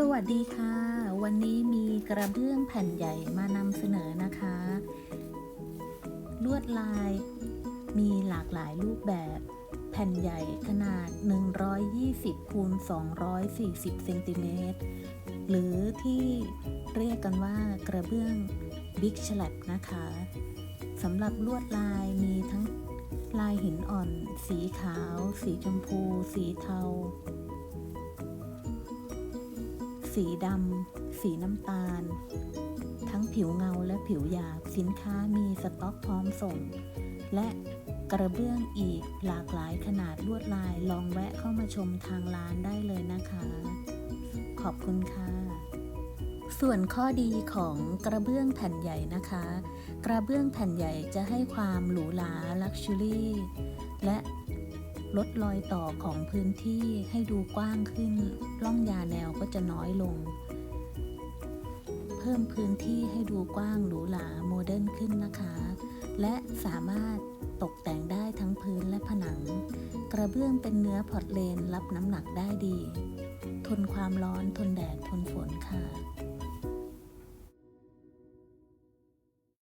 สวัสดีค่ะ วันนี้มีกระเบื้องแผ่นใหญ่มานำเสนอนะคะ ลวดลายมีหลากหลายรูปแบบ แผ่นใหญ่ขนาด 120คูณ240เซนติเมตรหรือที่เรียกกันว่ากระเบื้องบิ๊ก l ล b นะคะสำหรับลวดลายมีทั้งลายหินอ่อน สีขาว สีชมพู สีเทา สีดำ สีน้ำตาล ทั้งผิวเงาและผิวหยาบ สินค้ามีสต็อกพร้อมส่ง และกระเบื้องอีกหลากหลายขนาดลวดลาย ลองแวะเข้ามาชมทางร้านได้เลยนะคะ ขอบคุณค่ะ ส่วนข้อดีของกระเบื้องแผ่นใหญ่นะคะ กระเบื้องแผ่นใหญ่จะให้ความหรูหราลักชัวรี่และ ลดรอยต่อของพื้นที่ให้ดูกว้างขึ้น ร่องยาแนวก็จะน้อยลง เพิ่มพื้นที่ให้ดูกว้างหรูหราโมเดิร์นขึ้นนะคะ และสามารถตกแต่งได้ทั้งพื้นและผนัง กระเบื้องเป็นเนื้อพอร์ตเลนรับน้ำหนักได้ดี ทนความร้อนทนแดดทนฝน